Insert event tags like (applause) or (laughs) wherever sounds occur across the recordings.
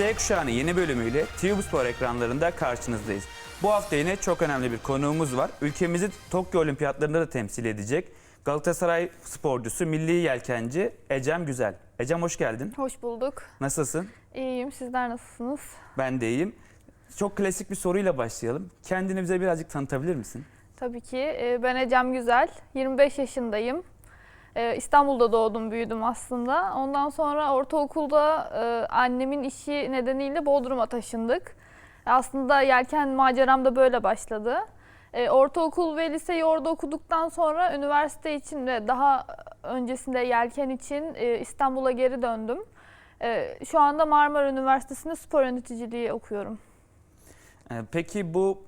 Z kuşağının yeni bölümüyle TV Spor ekranlarında karşınızdayız. Bu hafta yine çok önemli bir konuğumuz var. Ülkemizi Tokyo Olimpiyatlarında da temsil edecek. Galatasaray sporcusu, milli yelkenci Ecem Güzel. Ecem hoş geldin. Hoş bulduk. Nasılsın? İyiyim. Sizler nasılsınız? Ben de iyiyim. Çok klasik bir soruyla başlayalım. Kendini bize birazcık tanıtabilir misin? Tabii ki. Ee, Ben Ecem Güzel. 25 yaşındayım. Ee, İstanbul'da doğdum, büyüdüm aslında. Ondan sonra ortaokulda e, annemin işi nedeniyle Bodrum'a taşındık. Aslında yelken maceram da böyle başladı. Ee, Ortaokul ve liseyi orada okuduktan sonra üniversite için ve daha öncesinde yelken için e, İstanbul'a geri döndüm. Ee, Şu anda Marmara Üniversitesi'nde spor yöneticiliği okuyorum. Ee, Peki bu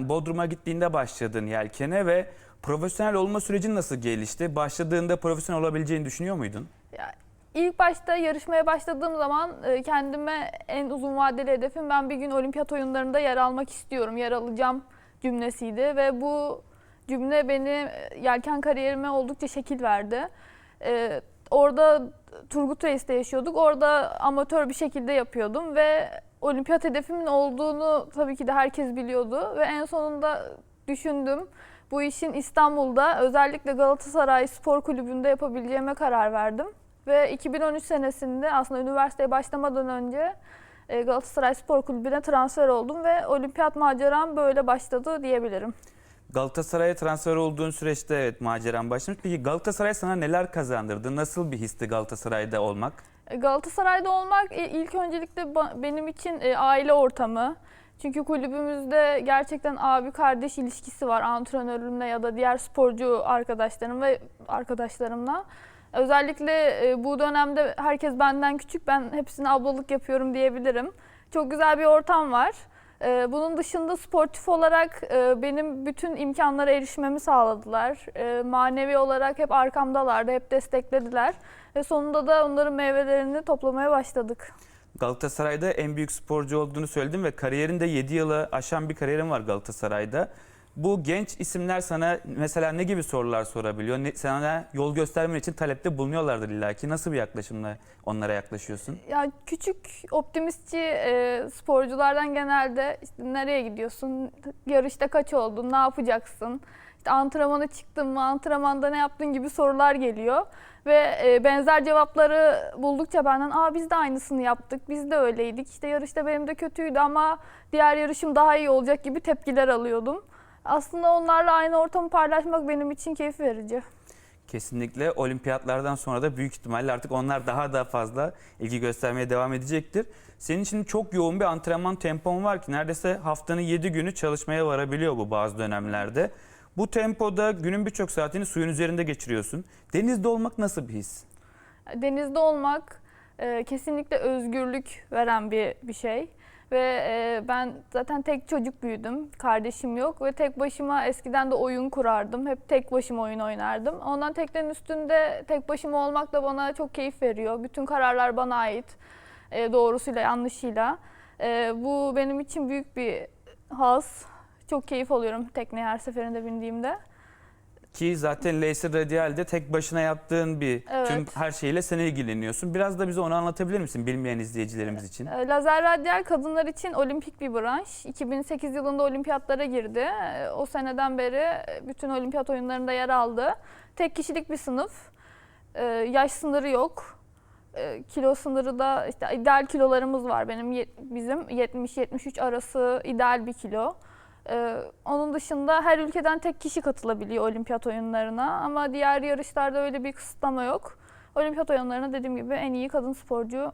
Bodrum'a gittiğinde başladın yelkene ve profesyonel olma sürecin nasıl gelişti? Başladığında profesyonel olabileceğini düşünüyor muydun? Ya, ilk başta yarışmaya başladığım zaman e, kendime en uzun vadeli hedefim ben bir gün olimpiyat oyunlarında yer almak istiyorum, yer alacağım cümlesiydi ve bu cümle beni e, yelken kariyerime oldukça şekil verdi. E, orada Turgut Reis'te yaşıyorduk. Orada amatör bir şekilde yapıyordum ve olimpiyat hedefimin olduğunu tabii ki de herkes biliyordu ve en sonunda düşündüm. Bu işin İstanbul'da özellikle Galatasaray Spor Kulübü'nde yapabileceğime karar verdim. Ve 2013 senesinde aslında üniversiteye başlamadan önce e, Galatasaray Spor Kulübü'ne transfer oldum ve olimpiyat maceram böyle başladı diyebilirim. Galatasaray'a transfer olduğun süreçte evet maceran başlamış. Peki Galatasaray sana neler kazandırdı? Nasıl bir histi Galatasaray'da olmak? E, Galatasaray'da olmak e, ilk öncelikle benim için aile ortamı. Çünkü kulübümüzde gerçekten abi kardeş ilişkisi var antrenörümle ya da diğer sporcu arkadaşlarım ve arkadaşlarımla. Özellikle e, bu dönemde herkes benden küçük, ben hepsine ablalık yapıyorum diyebilirim. Çok güzel bir ortam var. E, Bunun dışında sportif olarak e, benim bütün imkanlara erişmemi sağladılar. Manevi olarak hep arkamdalardı, hep desteklediler. Ve sonunda da onların meyvelerini toplamaya başladık. Galatasaray'da en büyük sporcu olduğunu söyledin ve kariyerinde 7 yılı aşan bir kariyerin var Galatasaray'da. Bu genç isimler sana mesela ne gibi sorular sorabiliyor? Ne, sana yol göstermen için talepte bulunuyorlardır illaki. Nasıl bir yaklaşımla onlara yaklaşıyorsun? Ya küçük optimistçi e, sporculardan genelde işte nereye gidiyorsun, yarışta kaç oldun, ne yapacaksın, işte antrenmana çıktın mı, antrenmanda ne yaptın gibi sorular geliyor. Ve e, benzer cevapları buldukça benden aa biz de aynısını yaptık, biz de öyleydik, işte yarışta benim de kötüydü ama diğer yarışım daha iyi olacak gibi tepkiler alıyordum. Aslında onlarla aynı ortamı paylaşmak benim için keyif verici. Kesinlikle olimpiyatlardan sonra da büyük ihtimalle artık onlar daha da fazla ilgi göstermeye devam edecektir. Senin için çok yoğun bir antrenman tempon var ki neredeyse haftanın 7 günü çalışmaya varabiliyor bu bazı dönemlerde. Bu tempoda günün birçok saatini suyun üzerinde geçiriyorsun. Denizde olmak nasıl bir his? Denizde olmak e, kesinlikle özgürlük veren bir bir şey. Ve e, ben zaten tek çocuk büyüdüm. Kardeşim yok ve tek başıma eskiden de oyun kurardım. Hep tek başıma oyun oynardım. Ondan teknenin üstünde tek başıma olmak da bana çok keyif veriyor. Bütün kararlar bana ait. E, doğrusuyla yanlışıyla. E, bu benim için büyük bir haz. Çok keyif alıyorum tekneye her seferinde bindiğimde. Ki zaten laser radialde tek başına yaptığın bir Evet. tüm her şeyle sen ilgileniyorsun. Biraz da bize onu anlatabilir misin bilmeyen izleyicilerimiz için? E, Lazer radyal kadınlar için olimpik bir branş. 2008 yılında olimpiyatlara girdi. E, O seneden beri bütün olimpiyat oyunlarında yer aldı. Tek kişilik bir sınıf. E, Yaş sınırı yok. Kilo sınırı da işte ideal kilolarımız var benim bizim 70-73 arası ideal bir kilo. E, Onun dışında her ülkeden tek kişi katılabiliyor olimpiyat oyunlarına ama diğer yarışlarda öyle bir kısıtlama yok. Olimpiyat oyunlarına dediğim gibi en iyi kadın sporcu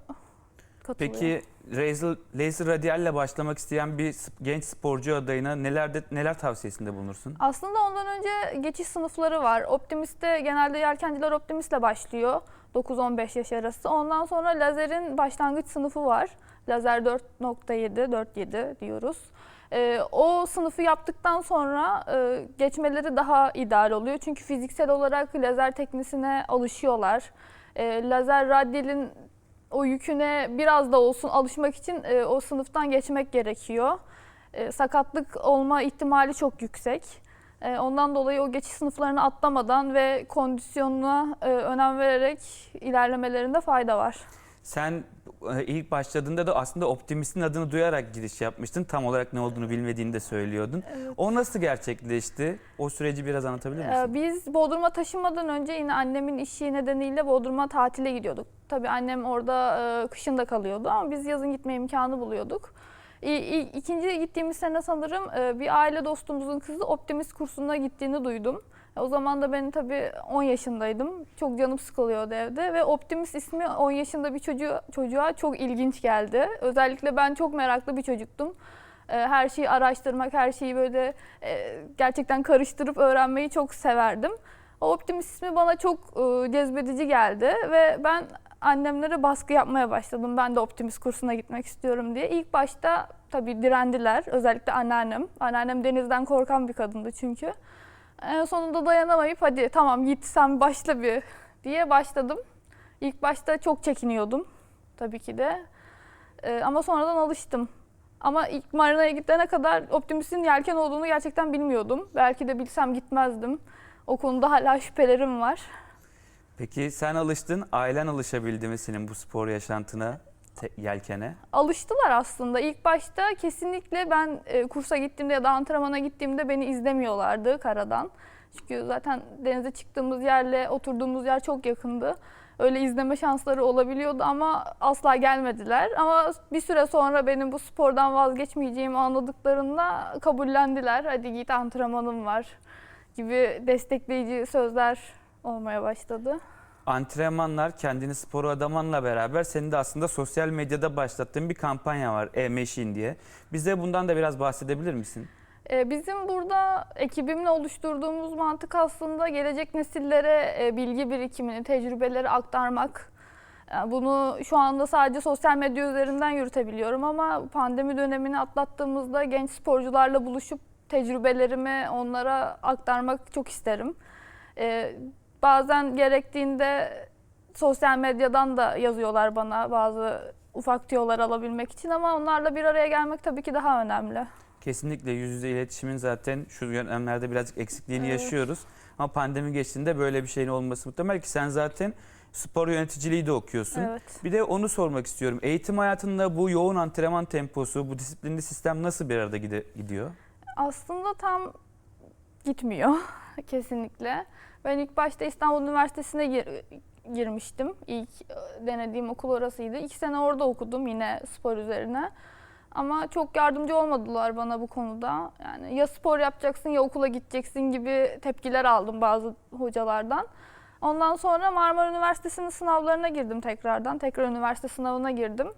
katılıyor. Peki laser, laser radialle başlamak isteyen bir genç sporcu adayına neler de, neler tavsiyesinde bulunursun? Aslında ondan önce geçiş sınıfları var. Optimist'te genelde yelkenciler Optimist'le başlıyor. 9-15 yaş arası. Ondan sonra lazerin başlangıç sınıfı var. Lazer 4.7, 4.7 diyoruz. Ee, o sınıfı yaptıktan sonra e, geçmeleri daha ideal oluyor. Çünkü fiziksel olarak lazer teknisine alışıyorlar. Ee, lazer radyalin o yüküne biraz da olsun alışmak için e, o sınıftan geçmek gerekiyor. E, sakatlık olma ihtimali çok yüksek. E, ondan dolayı o geçiş sınıflarını atlamadan ve kondisyonuna e, önem vererek ilerlemelerinde fayda var. Sen e, ilk başladığında da aslında optimistin adını duyarak giriş yapmıştın. Tam olarak ne olduğunu bilmediğini de söylüyordun. Evet. O nasıl gerçekleşti? O süreci biraz anlatabilir misin? Ee, Biz Bodrum'a taşınmadan önce yine annemin işi nedeniyle Bodrum'a tatile gidiyorduk. Tabii annem orada e, kışın da kalıyordu ama biz yazın gitme imkanı buluyorduk. İkinci gittiğimiz sene sanırım e, bir aile dostumuzun kızı Optimist kursuna gittiğini duydum. O zaman da ben tabii 10 yaşındaydım. Çok canım sıkılıyordu evde ve Optimist ismi 10 yaşında bir çocuğa, çocuğa çok ilginç geldi. Özellikle ben çok meraklı bir çocuktum. E, Her şeyi araştırmak, her şeyi böyle e, gerçekten karıştırıp öğrenmeyi çok severdim. O Optimist ismi bana çok e, cezbedici geldi ve ben annemlere baskı yapmaya başladım. Ben de Optimist kursuna gitmek istiyorum diye. İlk başta tabii direndiler. Özellikle anneannem. Anneannem denizden korkan bir kadındı çünkü. En sonunda dayanamayıp hadi tamam git sen başla bir diye başladım. İlk başta çok çekiniyordum tabii ki de. E, ama sonradan alıştım. Ama ilk marinaya gidene kadar Optimist'in yelken olduğunu gerçekten bilmiyordum. Belki de bilsem gitmezdim. O konuda hala şüphelerim var. Peki sen alıştın, ailen alışabildi mi senin bu spor yaşantına, te- yelkene? Alıştılar aslında. İlk başta kesinlikle ben e, kursa gittiğimde ya da antrenmana gittiğimde beni izlemiyorlardı karadan. Çünkü zaten denize çıktığımız yerle oturduğumuz yer çok yakındı. Öyle izleme şansları olabiliyordu ama asla gelmediler. Ama bir süre sonra benim bu spordan vazgeçmeyeceğimi anladıklarında kabullendiler. Hadi git antrenmanım var gibi destekleyici sözler olmaya başladı. Antrenmanlar, kendini spora adamanla beraber senin de aslında sosyal medyada başlattığın bir kampanya var, E-Machine diye. Bize bundan da biraz bahsedebilir misin? Ee, Bizim burada ekibimle oluşturduğumuz mantık aslında gelecek nesillere e, bilgi birikimini, tecrübeleri aktarmak. Yani Bunu şu anda sadece sosyal medya üzerinden yürütebiliyorum ama pandemi dönemini atlattığımızda genç sporcularla buluşup tecrübelerimi onlara aktarmak çok isterim. Bazen gerektiğinde sosyal medyadan da yazıyorlar bana bazı ufak tüyolar alabilmek için ama onlarla bir araya gelmek tabii ki daha önemli. Kesinlikle yüz yüze iletişimin zaten şu dönemlerde birazcık eksikliğini Evet. yaşıyoruz. Ama pandemi geçtiğinde böyle bir şeyin olması muhtemel ki sen zaten spor yöneticiliği de okuyorsun. Evet. Bir de onu sormak istiyorum. Eğitim hayatında bu yoğun antrenman temposu, bu disiplinli sistem nasıl bir arada gidiyor? Aslında tam gitmiyor (laughs) kesinlikle. Ben ilk başta İstanbul Üniversitesi'ne gir- girmiştim. İlk e, denediğim okul orasıydı. İki sene orada okudum yine spor üzerine. Ama çok yardımcı olmadılar bana bu konuda. Yani ya spor yapacaksın ya okula gideceksin gibi tepkiler aldım bazı hocalardan. Ondan sonra Marmara Üniversitesi'nin sınavlarına girdim tekrardan. Tekrar üniversite sınavına girdim.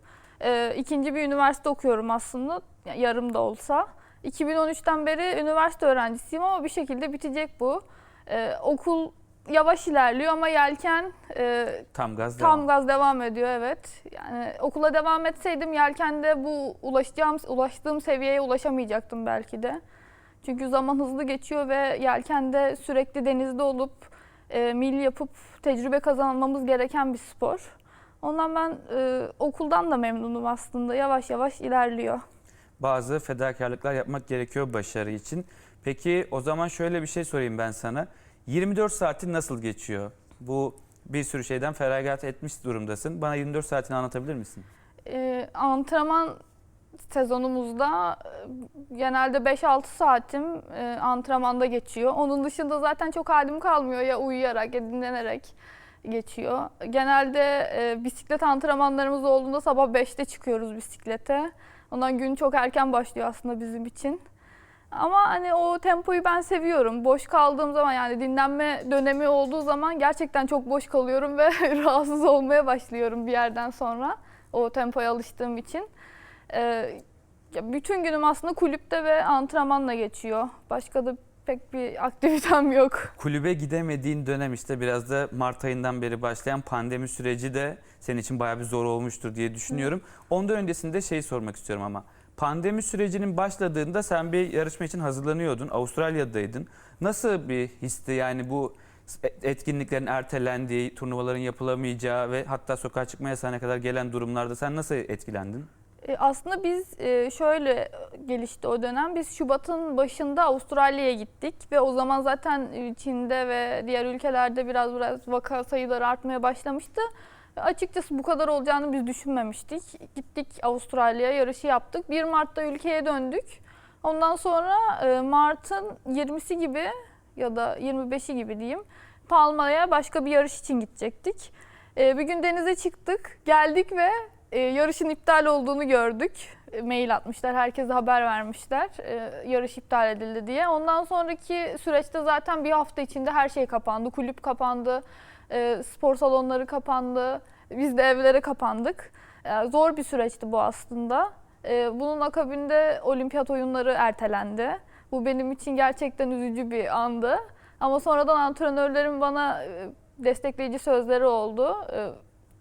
Ee, ikinci bir üniversite okuyorum aslında. Yarım da olsa. 2013'ten beri üniversite öğrencisiyim ama bir şekilde bitecek bu. Ee, okul yavaş ilerliyor ama yelken e, Tam gaz tam devam. gaz devam ediyor evet. Yani okula devam etseydim yelkende bu ulaşacağım ulaştığım seviyeye ulaşamayacaktım belki de. Çünkü zaman hızlı geçiyor ve yelkende sürekli denizde olup e, mil yapıp tecrübe kazanmamız gereken bir spor. Ondan ben e, okuldan da memnunum aslında. Yavaş yavaş ilerliyor. Bazı fedakarlıklar yapmak gerekiyor başarı için. Peki o zaman şöyle bir şey sorayım ben sana. 24 saatin nasıl geçiyor? Bu bir sürü şeyden feragat etmiş durumdasın. Bana 24 saatini anlatabilir misin? Ee, antrenman sezonumuzda e, genelde 5-6 saatim e, antrenmanda geçiyor. Onun dışında zaten çok halim kalmıyor ya uyuyarak ya dinlenerek geçiyor. Genelde e, bisiklet antrenmanlarımız olduğunda sabah 5'te çıkıyoruz bisiklete. Ondan gün çok erken başlıyor aslında bizim için. Ama hani o tempoyu ben seviyorum. Boş kaldığım zaman yani dinlenme dönemi olduğu zaman gerçekten çok boş kalıyorum ve (laughs) rahatsız olmaya başlıyorum bir yerden sonra. O tempoya alıştığım için. Ee, ya bütün günüm aslında kulüpte ve antrenmanla geçiyor. Başka da pek bir (laughs) aktivitem yok. Kulübe gidemediğin dönem işte biraz da Mart ayından beri başlayan pandemi süreci de senin için bayağı bir zor olmuştur diye düşünüyorum. Ondan öncesinde şey sormak istiyorum ama. Pandemi sürecinin başladığında sen bir yarışma için hazırlanıyordun. Avustralya'daydın. Nasıl bir histi yani bu etkinliklerin ertelendiği, turnuvaların yapılamayacağı ve hatta sokağa çıkma yasağına kadar gelen durumlarda sen nasıl etkilendin? E, Aslında biz e, şöyle gelişti o dönem. Biz Şubat'ın başında Avustralya'ya gittik ve o zaman zaten Çin'de ve diğer ülkelerde biraz biraz vaka sayıları artmaya başlamıştı. Açıkçası bu kadar olacağını biz düşünmemiştik. Gittik Avustralya'ya yarışı yaptık. 1 Mart'ta ülkeye döndük. Ondan sonra e, Mart'ın 20'si gibi ya da 25'i gibi diyeyim Palma'ya başka bir yarış için gidecektik. E, bir gün denize çıktık, geldik ve e, yarışın iptal olduğunu gördük. Mail atmışlar, herkese haber vermişler yarış iptal edildi diye. Ondan sonraki süreçte zaten bir hafta içinde her şey kapandı. Kulüp kapandı, e, spor salonları kapandı, biz de evlere kapandık. E, zor bir süreçti bu aslında. E, bunun akabinde olimpiyat oyunları ertelendi. Bu benim için gerçekten üzücü bir andı. Ama sonradan antrenörlerim bana e, destekleyici sözleri oldu. E,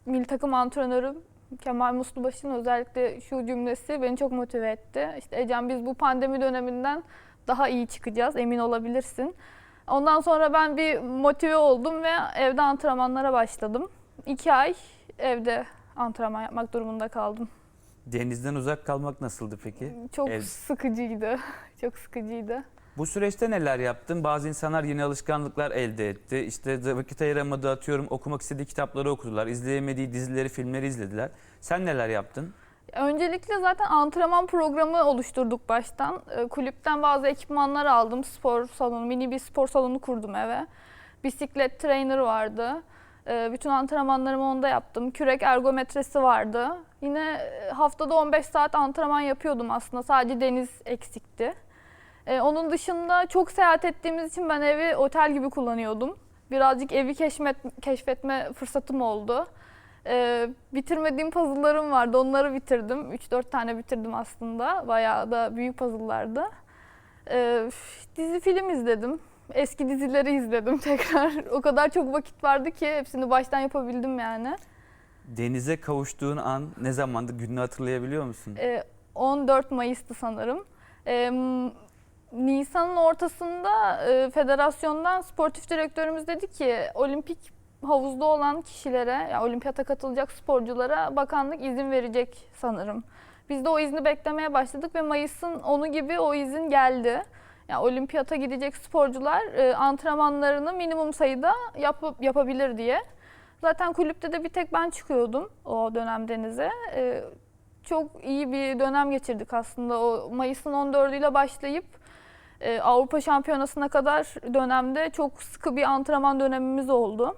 Milli takım antrenörüm Kemal Muslubaşı'nın özellikle şu cümlesi beni çok motive etti. İşte Ecem biz bu pandemi döneminden daha iyi çıkacağız emin olabilirsin. Ondan sonra ben bir motive oldum ve evde antrenmanlara başladım. İki ay evde antrenman yapmak durumunda kaldım. Denizden uzak kalmak nasıldı peki? Çok Ev- sıkıcıydı. (laughs) Çok sıkıcıydı. Bu süreçte neler yaptın? Bazı insanlar yeni alışkanlıklar elde etti. İşte vakit ayıramadı atıyorum okumak istediği kitapları okudular. izleyemediği dizileri, filmleri izlediler. Sen neler yaptın? Öncelikle zaten antrenman programı oluşturduk baştan. Ee, Kulüpten bazı ekipmanlar aldım. Spor salonu, mini bir spor salonu kurdum eve. Bisiklet trainer vardı. Ee, Bütün antrenmanlarımı onda yaptım. Kürek ergometresi vardı. Yine e, haftada 15 saat antrenman yapıyordum aslında. Sadece deniz eksikti. Ee, Onun dışında çok seyahat ettiğimiz için ben evi otel gibi kullanıyordum. Birazcık evi keşfet, keşfetme fırsatım oldu. Ee, bitirmediğim puzzle'larım vardı. Onları bitirdim. 3-4 tane bitirdim aslında. Bayağı da büyük puzzle'lardı. Ee, dizi film izledim. Eski dizileri izledim (laughs) tekrar. o kadar çok vakit vardı ki hepsini baştan yapabildim yani. Denize kavuştuğun an ne zamandı? Gününü hatırlayabiliyor musun? Ee, 14 Mayıs'tı sanırım. Ee, Nisan'ın ortasında e, federasyondan sportif direktörümüz dedi ki olimpik havuzda olan kişilere, ya olimpiyata katılacak sporculara bakanlık izin verecek sanırım. Biz de o izni beklemeye başladık ve Mayıs'ın 10'u gibi o izin geldi. Ya olimpiyata gidecek sporcular e, antrenmanlarını minimum sayıda yapıp yapabilir diye. Zaten kulüpte de bir tek ben çıkıyordum o dönem denize. E, çok iyi bir dönem geçirdik aslında. O Mayıs'ın 14'üyle başlayıp e, Avrupa Şampiyonası'na kadar dönemde çok sıkı bir antrenman dönemimiz oldu.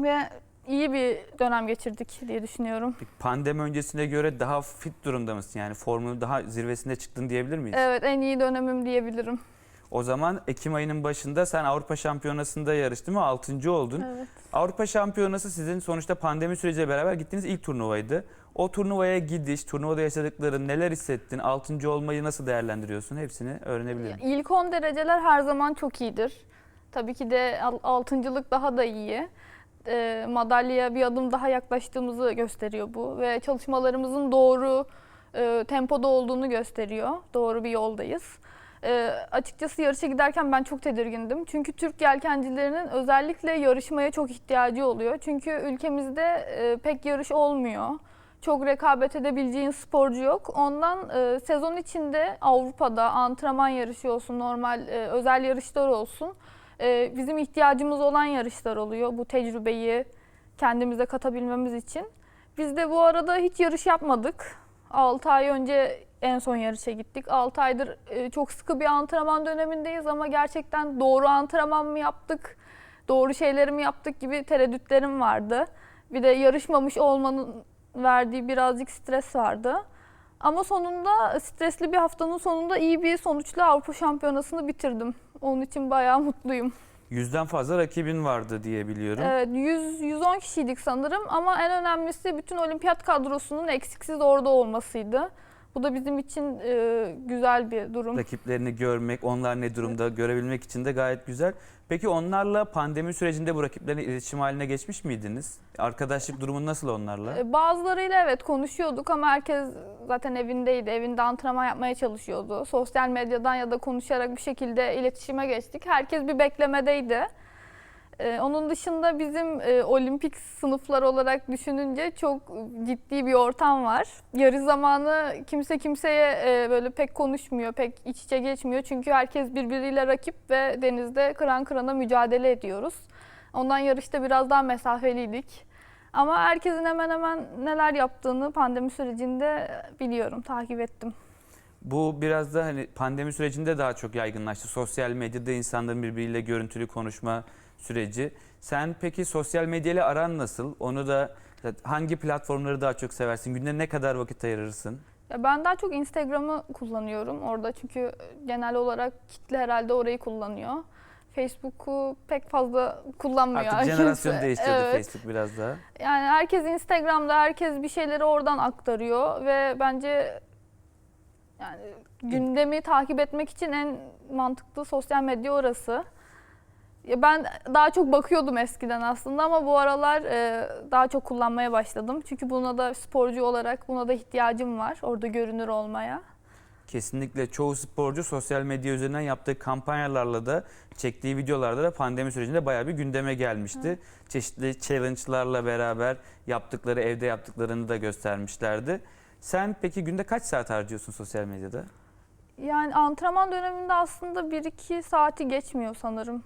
Ve iyi bir dönem geçirdik diye düşünüyorum. Pandemi öncesine göre daha fit durumda mısın? Yani formunun daha zirvesinde çıktın diyebilir miyiz? Evet en iyi dönemim diyebilirim. O zaman Ekim ayının başında sen Avrupa Şampiyonası'nda yarıştın ve 6. oldun. Evet. Avrupa Şampiyonası sizin sonuçta pandemi süreciyle beraber gittiğiniz ilk turnuvaydı. O turnuvaya gidiş, turnuvada yaşadıkların neler hissettin? 6. olmayı nasıl değerlendiriyorsun? Hepsini öğrenebilirim. İlk 10 dereceler her zaman çok iyidir. Tabii ki de al- altıncılık daha da iyi. E, madalyaya bir adım daha yaklaştığımızı gösteriyor bu ve çalışmalarımızın doğru e, tempoda olduğunu gösteriyor. Doğru bir yoldayız. E, açıkçası yarışa giderken ben çok tedirgindim. Çünkü Türk yelkencilerinin özellikle yarışmaya çok ihtiyacı oluyor. Çünkü ülkemizde e, pek yarış olmuyor. Çok rekabet edebileceğin sporcu yok. Ondan e, sezon içinde Avrupa'da antrenman yarışı olsun, normal e, özel yarışlar olsun. E, bizim ihtiyacımız olan yarışlar oluyor. Bu tecrübeyi kendimize katabilmemiz için. Biz de bu arada hiç yarış yapmadık. 6 ay önce en son yarışa gittik. 6 aydır e, çok sıkı bir antrenman dönemindeyiz ama gerçekten doğru antrenman mı yaptık, doğru şeyleri mi yaptık gibi tereddütlerim vardı. Bir de yarışmamış olmanın verdiği birazcık stres vardı. Ama sonunda stresli bir haftanın sonunda iyi bir sonuçla Avrupa Şampiyonası'nı bitirdim. Onun için bayağı mutluyum. Yüzden fazla rakibin vardı diye biliyorum. Evet 100 110 kişiydik sanırım ama en önemlisi bütün olimpiyat kadrosunun eksiksiz orada olmasıydı. Bu da bizim için e, güzel bir durum. Rakiplerini görmek, onlar ne durumda görebilmek için de gayet güzel. Peki onlarla pandemi sürecinde bu rakiplerle iletişim haline geçmiş miydiniz? Arkadaşlık durumu nasıl onlarla? E, Bazılarıyla evet konuşuyorduk ama herkes zaten evindeydi. Evinde antrenman yapmaya çalışıyordu. Sosyal medyadan ya da konuşarak bir şekilde iletişime geçtik. Herkes bir beklemedeydi. E, onun dışında bizim e, olimpik sınıflar olarak düşününce çok ciddi bir ortam var. Yarı zamanı kimse kimseye e, böyle pek konuşmuyor, pek iç içe geçmiyor. Çünkü herkes birbiriyle rakip ve denizde kıran kırana mücadele ediyoruz. Ondan yarışta biraz daha mesafeliydik. Ama herkesin hemen hemen neler yaptığını pandemi sürecinde biliyorum, takip ettim. Bu biraz da hani pandemi sürecinde daha çok yaygınlaştı. Sosyal medyada insanların birbiriyle görüntülü konuşma süreci. Sen peki sosyal medyayla aran nasıl? Onu da hangi platformları daha çok seversin? Günde ne kadar vakit ayırırsın? Ya ben daha çok Instagram'ı kullanıyorum orada çünkü genel olarak kitle herhalde orayı kullanıyor. Facebook'u pek fazla kullanmıyor. Artık jenerasyon kimse. (laughs) değiştirdi Evet. Facebook biraz daha. Yani herkes Instagram'da herkes bir şeyleri oradan aktarıyor ve bence yani gündemi takip etmek için en mantıklı sosyal medya orası. Ya ben daha çok bakıyordum eskiden aslında ama bu aralar e, daha çok kullanmaya başladım. Çünkü buna da sporcu olarak buna da ihtiyacım var. Orada görünür olmaya. Kesinlikle çoğu sporcu sosyal medya üzerinden yaptığı kampanyalarla da çektiği videolarda da pandemi sürecinde bayağı bir gündeme gelmişti. Çeşitli challenge'larla beraber yaptıkları, evde yaptıklarını da göstermişlerdi. Sen peki günde kaç saat harcıyorsun sosyal medyada? Yani antrenman döneminde aslında 1-2 saati geçmiyor sanırım.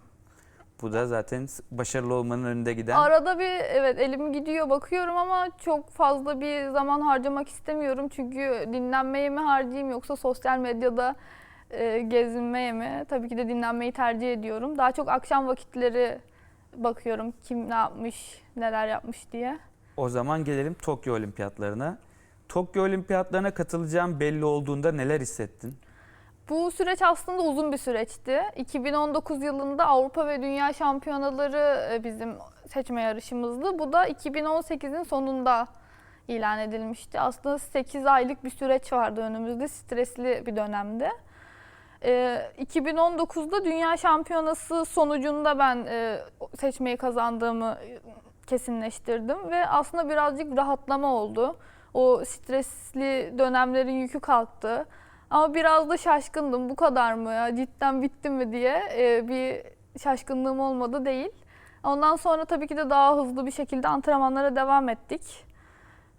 Bu da zaten başarılı olmanın önünde giden. Arada bir evet elim gidiyor bakıyorum ama çok fazla bir zaman harcamak istemiyorum. Çünkü dinlenmeye mi harcayayım yoksa sosyal medyada e, gezinmeye mi? Tabii ki de dinlenmeyi tercih ediyorum. Daha çok akşam vakitleri bakıyorum kim ne yapmış, neler yapmış diye. O zaman gelelim Tokyo Olimpiyatlarına. Tokyo Olimpiyatlarına katılacağım belli olduğunda neler hissettin? Bu süreç aslında uzun bir süreçti. 2019 yılında Avrupa ve Dünya Şampiyonaları e, bizim seçme yarışımızdı. Bu da 2018'in sonunda ilan edilmişti. Aslında 8 aylık bir süreç vardı önümüzde. Stresli bir dönemdi. E, 2019'da Dünya Şampiyonası sonucunda ben e, seçmeyi kazandığımı kesinleştirdim ve aslında birazcık rahatlama oldu. O stresli dönemlerin yükü kalktı. Ama biraz da şaşkındım. Bu kadar mı ya? Cidden bitti mi diye e, bir şaşkınlığım olmadı değil. Ondan sonra tabii ki de daha hızlı bir şekilde antrenmanlara devam ettik.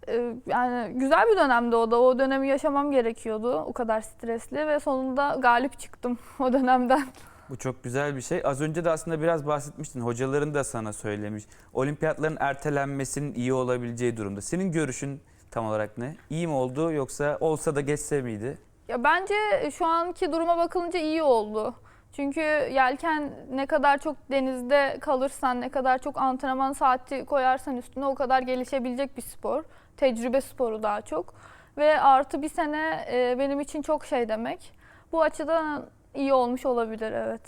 E, yani güzel bir dönemdi o da. O dönemi yaşamam gerekiyordu. O kadar stresli ve sonunda galip çıktım (laughs) o dönemden. Bu çok güzel bir şey. Az önce de aslında biraz bahsetmiştin. Hocaların da sana söylemiş. Olimpiyatların ertelenmesinin iyi olabileceği durumda. Senin görüşün tam olarak ne? İyi mi oldu yoksa olsa da geçse miydi? Ya bence şu anki duruma bakılınca iyi oldu. Çünkü yelken ne kadar çok denizde kalırsan, ne kadar çok antrenman saati koyarsan üstüne o kadar gelişebilecek bir spor. Tecrübe sporu daha çok. Ve artı bir sene e, benim için çok şey demek. Bu açıdan iyi olmuş olabilir evet.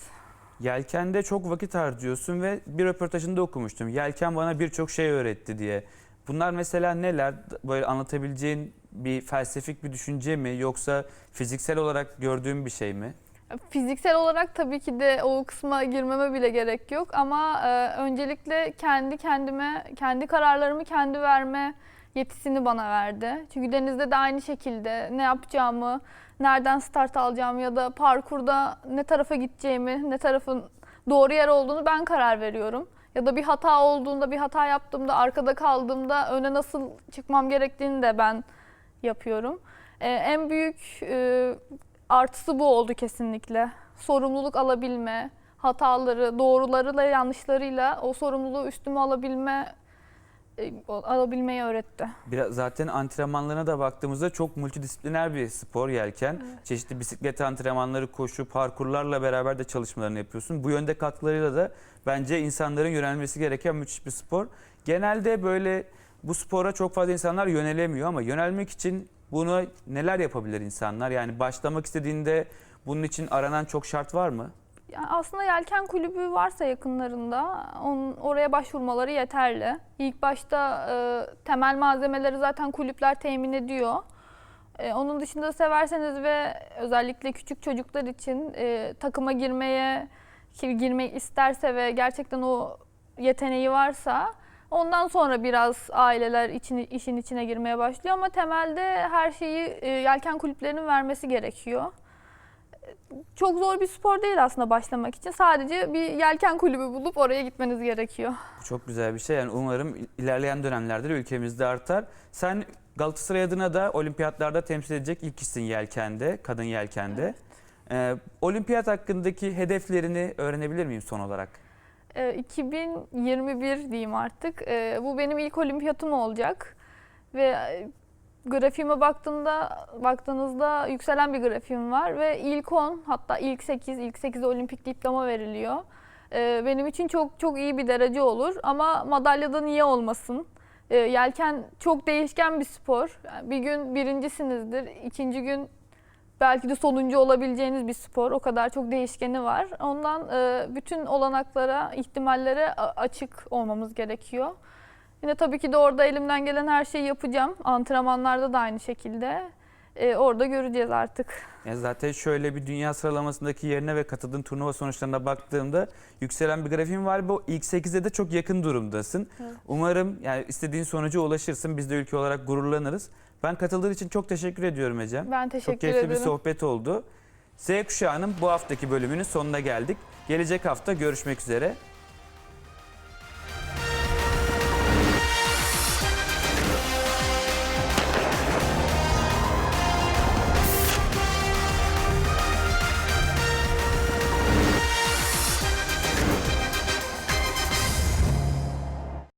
Yelkende çok vakit harcıyorsun ve bir röportajında okumuştum. Yelken bana birçok şey öğretti diye. Bunlar mesela neler? Böyle anlatabileceğin bir felsefik bir düşünce mi yoksa fiziksel olarak gördüğün bir şey mi? Fiziksel olarak tabii ki de o kısma girmeme bile gerek yok ama e, öncelikle kendi kendime, kendi kararlarımı kendi verme yetisini bana verdi. Çünkü denizde de aynı şekilde ne yapacağımı, nereden start alacağımı ya da parkurda ne tarafa gideceğimi, ne tarafın doğru yer olduğunu ben karar veriyorum. Ya da bir hata olduğunda, bir hata yaptığımda, arkada kaldığımda öne nasıl çıkmam gerektiğini de ben yapıyorum. Ee, en büyük e, artısı bu oldu kesinlikle. Sorumluluk alabilme, hataları, doğrularıyla yanlışlarıyla o sorumluluğu üstüme alabilme e, alabilmeyi öğretti. Biraz zaten antrenmanlarına da baktığımızda çok multidisipliner bir spor yelken. Çeşitli bisiklet antrenmanları, koşu, parkurlarla beraber de çalışmalarını yapıyorsun. Bu yönde katkılarıyla da bence insanların yönelmesi gereken müthiş bir spor. Genelde böyle bu spora çok fazla insanlar yönelemiyor ama yönelmek için bunu neler yapabilir insanlar? Yani başlamak istediğinde bunun için aranan çok şart var mı? Aslında yelken kulübü varsa yakınlarında onun, oraya başvurmaları yeterli. İlk başta e, temel malzemeleri zaten kulüpler temin ediyor. E, onun dışında severseniz ve özellikle küçük çocuklar için e, takıma girmeye girmek isterse ve gerçekten o yeteneği varsa ondan sonra biraz aileler için, işin içine girmeye başlıyor ama temelde her şeyi e, yelken kulüplerinin vermesi gerekiyor çok zor bir spor değil aslında başlamak için. Sadece bir yelken kulübü bulup oraya gitmeniz gerekiyor. Çok güzel bir şey. Yani umarım ilerleyen dönemlerde de ülkemizde artar. Sen Galatasaray adına da olimpiyatlarda temsil edecek ilk kişisin yelkende, kadın yelkende. Ee, olimpiyat hakkındaki hedeflerini öğrenebilir miyim son olarak? e, 2021 diyeyim artık. E, bu benim ilk olimpiyatım olacak. Ve e, grafiğime baktığında baktığınızda yükselen bir grafiğim var ve ilk 10 hatta ilk 8 ilk 8'e olimpik diploma veriliyor. E, benim için çok çok iyi bir derece olur ama madalyada niye olmasın? E, yelken çok değişken bir spor. Yani bir gün birincisinizdir, ikinci gün belki de sonuncu olabileceğiniz bir spor. O kadar çok değişkeni var. Ondan e, bütün olanaklara, ihtimallere açık olmamız gerekiyor. Yine tabii ki de orada elimden gelen her şeyi yapacağım. Antrenmanlarda da aynı şekilde. E, orada göreceğiz artık. Ya zaten şöyle bir dünya sıralamasındaki yerine ve katıldığın turnuva sonuçlarına baktığımda yükselen bir grafiğin var. Bu ilk 8'e de çok yakın durumdasın. Evet. Umarım yani istediğin sonuca ulaşırsın. Biz de ülke olarak gururlanırız. Ben katıldığın için çok teşekkür ediyorum Ecem. Ben Çok teşekkür keyifli ederim. bir sohbet oldu. Z kuşağının bu haftaki bölümünün sonuna geldik. Gelecek hafta görüşmek üzere.